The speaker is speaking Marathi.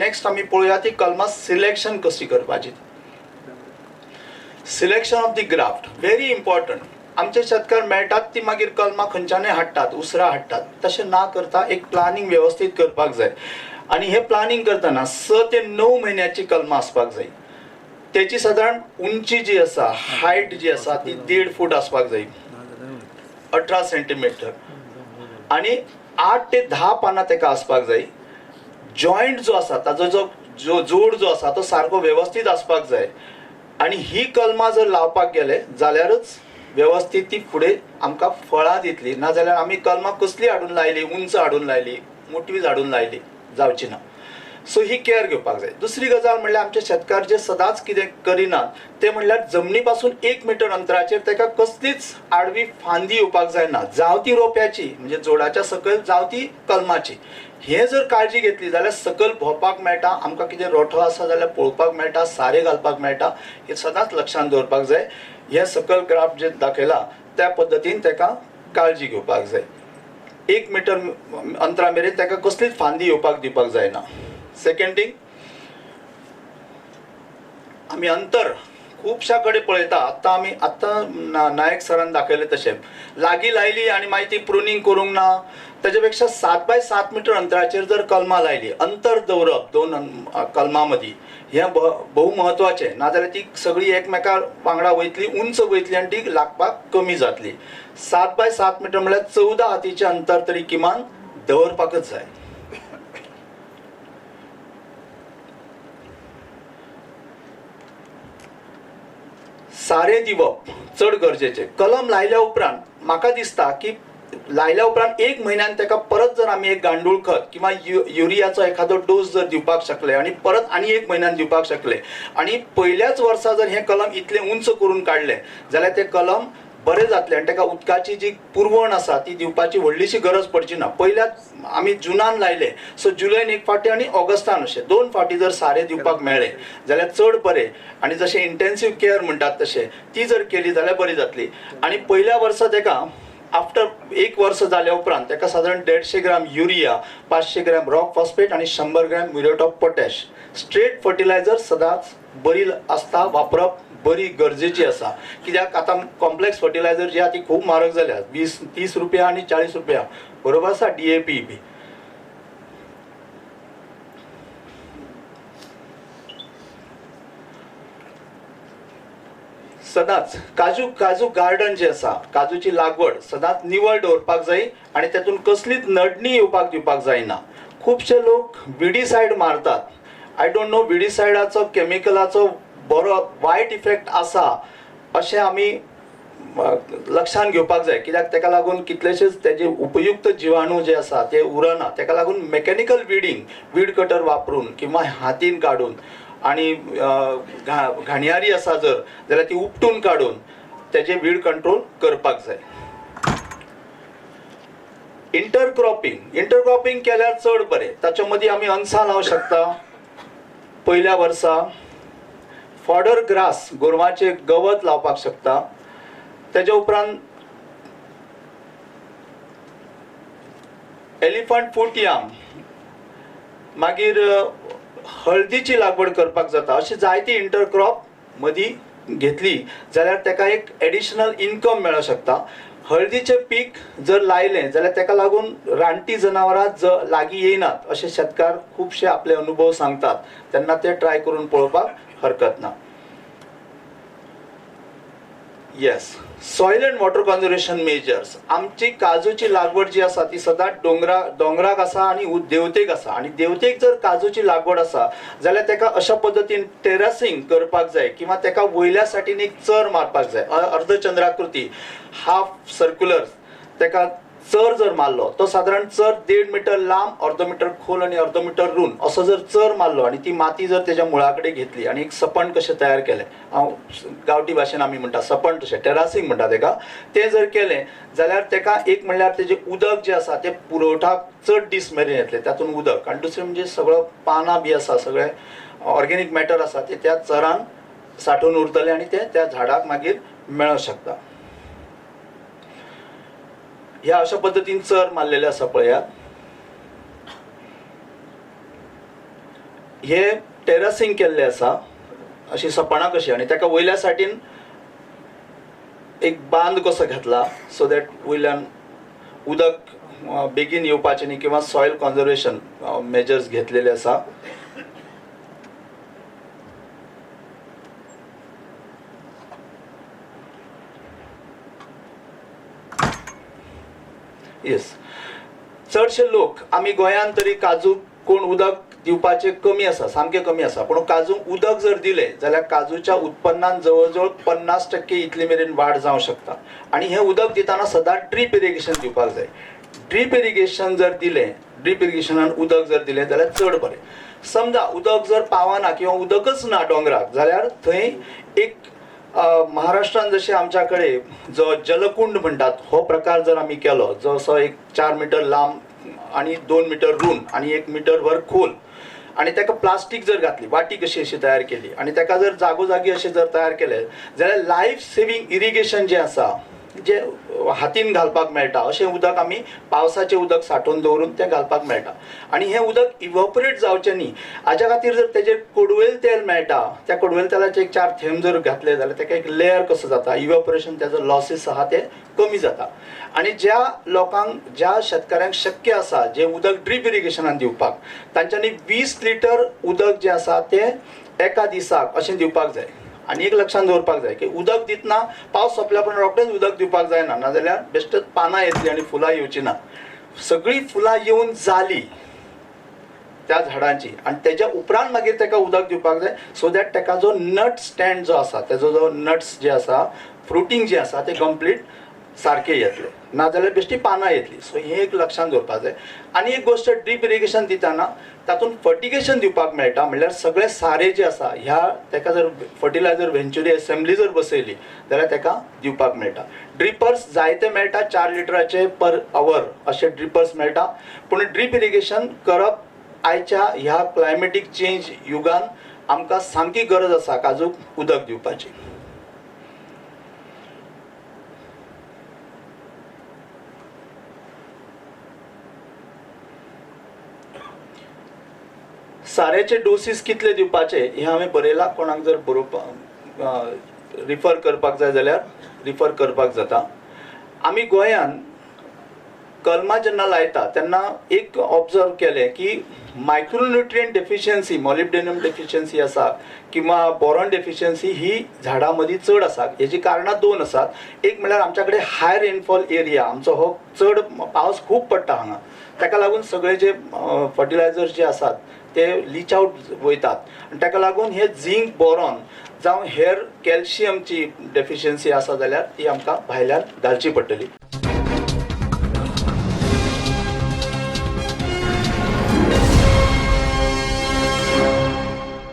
नेक्स्ट आमी पळोवया ती कलमां सिलेक्शन कशी करपाची selection of the graft very important आमचे शेतकार मेळटात ती मागीर कलमां खंयच्यानय हाडटात उसरां हाडटात. तशें ना करता एक प्लानिंग वेवस्थीत करपाक जाय. आनी हे प्लानिंग करतना स ते णव म्हयन्याची कलमां आसपाक जाय. तेची सादारण उंची जी आसा हायट जी आसा ती देड फूट आसपाक जाय. अठरा सेंटीमीटर आणि आठ ते धा पानां तेका आसपाक जाय. जॉयंट जो आसा ताजो जो जो जोड जो आसा तो सारको वेवस्थीत आसपाक जाय. आणि ही कलमां जर लावपाक गेले जाल्यारच वेवस्थीत ती फुडें आमकां फळां दितली. नाजाल्यार आमी कलमां कसली हाडून लायली? उंच हाडून लायली? मोटवीच हाडून लायली? जावची ना. सो ही केअर घेवपाक जाय. दुसरी गजाल म्हणल्यार आमचे शेतकार जे सदांच कितें करिनात ते म्हणल्यार जमनी पासून एक मिटर अंतराचेर ताका कसलीच आडवी फांदी येवपाक जायना. जावं ती रोप्याची म्हणजे जोडाच्या सकयल जावं ती कलमाची. हे जर काळजी घेतली जाल्यार सकयल भोंवपाक मेळटा आमकां कितें रोठो आसा जाल्यार पळोवपाक मेळटा सारें घालपाक मेळटा हे सदांच लक्षांत दवरपाक जाय. हे सकयल ग्राफ जे दाखयला त्या पद्दतीन ताका काळजी घेवपाक जाय. एक मिटर अंतरा मेरेन ताका कसलीच फांदी येवपाक दिवपाक जायना. सेकंड थिंग आमी अंतर खुबश्या कडेन पळयता आतां आमी आतां ना- नायक सरान दाखयलें तशें लागीं लायली आनी मागीर ती प्रुनींग करूंक ना तेच्या पेक्षा सात बाय सात मिटर अंतराचेर जर कलमां लायली अंतर दवरप दोन कलमां मदीं हें ब- भोव महत्वाचें. नाजाल्यार ती सगळी एकमेका वांगडा वयतली उंच वयतली आनी ती लागपाक कमी जातली. सात बाय सात मिटर म्हळ्यार चवदा हातीचें अंतर तरी किमान दवरपाकच जाय. सारें दिवप चड गरजेचें. कलम लायल्या उपरांत म्हाका दिसता की लायल्या उपरांत एक म्हयन्यान ताका परत जर आमी एक गांडूळ खत किंवा यु युरियाचो एखादो डोस जर दिवपाक शकले आनी परत आनी एक म्हयन्यान दिवपाक शकले आनी पयल्याच वर्सा जर हें कलम इतलें उंच करून काडलें जाल्यार तें कलम बरें जातलें आनी ताका उदकाची जी पुरवण आसा ती दिवपाची व्हडलीशी गरज पडची ना. पयल्याच आमी जुनान लायले. सो जुलयन एक फावटी आनी ऑगस्टान अशें. दोन फावटी जर सारें दिवपाक मेळ्ळें जाल्यार चड बरें. आनी जशें इंटेन्सीव केअर म्हणटात तशें ती जर केली जाल्यार बरी जातली. आनी पयल्या वर्सा ताका आफ्टर एक वर्स जाल्या उपरांत ताका सादारण देडशे ग्राम युरिया पांचशे ग्राम रॉक फॉस्फेट आनी शंबर gram muriate of potash straight fertiliser सदांच बरी आसता वापरप. बरी गरजेची आसा कित्याक आतां कॉम्प्लेक्स फर्टिलायझर जी आहा ती खूब म्हारग जाल्या वीस तीस रुपया आनी चाळीस रुपया बरोबर आसा डी ए पी बी सदांच काजू काजू गार्डन जे आसा काजूची लागवड सदांच निवळ दवरपाक जाय आनी तातूंत कसलीच नडणी येवपाक दिवपाक जायना खुबशे लोक विडीसायड मारतात. आय डोंट नो विडीसायडाचो केमिकलाचो बरो वायट इफेक्ट आसा अशें आमी लक्षांत घेवपाक जाय. कित्याक ताका लागून कितलेशेच तेजे उपयुक्त जिवाणू जे आसा ते उरना. ताका लागून मेकॅनिकल विडींग वीड कटर वापरून किंवा हातीन काडून आनी घा घाणयारी आसा जर जाल्यार ती उपटून काडून तेजे वीड कंट्रोल करपाक जाय. इंटरक्रॉपिंग इंटरक्रॉपिंग केल्यार चड बरें. ताच्या मदीं आमी अनसां लावंक शकता. पयल्या वर्सा फॉडर ग्रास गोरवांचे गवत लावपाक शकता. तेज्या उपरांत एलिफंट फूट याम मागीर हळदीची लागवड करपाक जाता. अशी जायती इंटरक्रॉप मदीं घेतली जाल्यार ताका एक एडिशनल इन्कम मेळूं शकता. हळदीचें पीक जर लायलें जाल्यार ताका लागून रानटी जनावरां ज लागीं येयनात अशे शेतकार खुबशे आपले अनुभव सांगतात. तेन्ना ते ट्राय करून पळोवपाक हरकत ना. Yes soil and water conservation measures आमची काजूची लागवड जी आसा ती सदांच डोंगरा डोंगराक आसा आनी देवतेक आसा आनी देवतेक जर काजूची लागवड आसा जाल्यार तेका अशा पद्दतीन टेरसिंग करपाक जाय किंवा ताका वयल्या सायडीन एक चर मारपाक जाय अर्धचंद्राकृती हाफ सर्क्युलर तेका चर जर मारलो तो सादारण चर देड मिटर लांब अर्ध मिटर खोल आणि अर्ध मिटर रूंद असो जर चर मारलो आणि ती माती जर त्याच्या मुळाकडे घेतली आणि एक सपण कशें तयार केलें हांव गांवठी भाशेन आमी म्हणटा सपण तशें टेरासिंग म्हणटा तेका तें जर केलें जाल्यार तेका एक म्हणल्यार तेजें उदक जें आसा तें पुरवठाक चड दीस मेरेन येतलें तातूंत उदक. आनी दुसरें म्हणजे सगळो पानां बी आसा सगळें ऑर्गेनीक मॅटर आसा ते त्या चरान साठून उरतलें आनी तें त्या झाडाक मागीर मेळोंक शकता. ह्या अशा पद्दतीन चर मारलेले आसा पळयात हे टेरसिंग केल्लें आसा अशी सपणां कशी आनी ताका वयल्या सायडीन एक बांद कसो घातला सो दॅट वयल्यान उदक बेगीन येवपाचें न्ही किंवा सॉयल कॉन्जर्वेशन मेजर्स घेतलेले आसा येस चडशे लोक आमी गोंयांत तरी काजू कोण उदक दिवपाचे कमी आसा सामके कमी आसा पूण काजूक उदक जर दिलें जाल्यार काजूच्या उत्पन्नान जवळ जवळ पन्नास टक्के इतले मेरेन वाड जावंक शकता. आनी हें उदक दिताना सदांच ड्रीप इरिगेशन दिवपाक जाय. ड्रीप इरिगेशन जर दिलें ड्रीप इरिगेशनान उदक जर दिलें जाल्यार चड बरें. समजा उदक जर पावना किंवा उदकच ना डोंगराक जाल्यार थंय एक महाराष्ट्रान जशें आमच्या कडेन जो जलकुंड म्हणटात हो प्रकार जर आमी केलो जसो एक चार मिटर लांब आनी दोन मिटर रूंद आनी एक मिटर वर खोल आनी ताका प्लास्टीक जर घातली वाटी कशी अशी तयार केली आनी ताका जर जागोजागी अशें जर तयार केलें जाल्यार लायफ सेवींग इरिगेशन जें आसा जे हातीन घालपाक मेळटा अशें उदक आमी पावसाचें उदक सांठोवन दवरून तें घालपाक मेळटा. आनी हें उदक इवॉपरेट जावचें न्ही हाज्या खातीर जर तेजेर कोडवेल तेल मेळटा त्या कोडवेल तेलाचे एक चार थेंब जर घातले जाल्यार तेका एक लेयर कसो जाता? इवॉपरेशन तेजो लॉसीस आहा ते कमी जाता. आनी ज्या लोकांक ज्या शेतकऱ्यांक शक्य आसा जें उदक ड्रीप इरिगेशनान दिवपाक तांच्यांनी वीस लिटर उदक जें आसा तें एका दिसाक अशें दिवपाक जाय. आनी एक लक्षांत दवरपाक जाय की उदक दितना पावस सोंपल्या पण रोखडेंच उदक दिवपाक जायना नाजाल्यार बेश्टेच पानां येतली आनी फुलां येवची ना. सगळीं फुलां येवन जाली त्या झाडांची आनी तेज्या उपरांत मागीर ताका उदक दिवपाक जाय. सो दॅट ताका जो नट स्टँड जो आसा तेजो जो नट्स जे आसा फ्रुटींग जे आसा ते कंप्लीट सारके येतले. नाजाल्यार बेश्टी पानां येतली. सो हें एक लक्षांत दवरपाक जाय आनी एक गोश्ट ड्रीप इरिगेशन दिताना तातूंत फर्टिगेशन दिवपाक मेळटा म्हणल्यार सगळे सारे जे आसा ह्या ताका जर फर्टिलायझर व्हेंच्युरी असेंब्ली जर बसयली जाल्यार तेका दिवपाक मेळटा ड्रिपर्स जायते मेळटा चार लिटराचे पर अवर अशे ड्रिपर्स मेळटा पूण ड्रीप इरिगेशन करप आयच्या ह्या क्लायमेटीक चेंज युगान आमकां सामकी गरज आसा काजूक उदक दिवपाची सारेचे डोसीस कितले दिवपाचे हे हांवें बरयलां कोणाक जर बरोवपाक रिफर करपाक जाय जाल्यार रिफर करपाक जाता. आमी गोंयांत कलमां जेन्ना लायता तेन्ना एक ऑब्जर्व केलें की मायक्रोन्युट्रियन डेफिशियन्सी मॉलिब्डेनम डेफिशियन्सी आसा किंवा बोरॉन डेफिशियन्सी ही झाडां मदीं चड आसा हेजी कारणां दोन आसात. एक म्हळ्यार आमच्या कडेन हाय रेनफॉल एरिया आमचो हो चड पावस खूब पडटा हांगा. ताका लागून सगळे जे फर्टिलायझर्स जे आसात ते लीच आवट वयतात आनी ताका लागून हे झिंक बोरॉन जावं हेर कॅल्शियमची डेफिशियन्सी आसा जाल्यार ती आमकां भायल्यान घालची पडटली.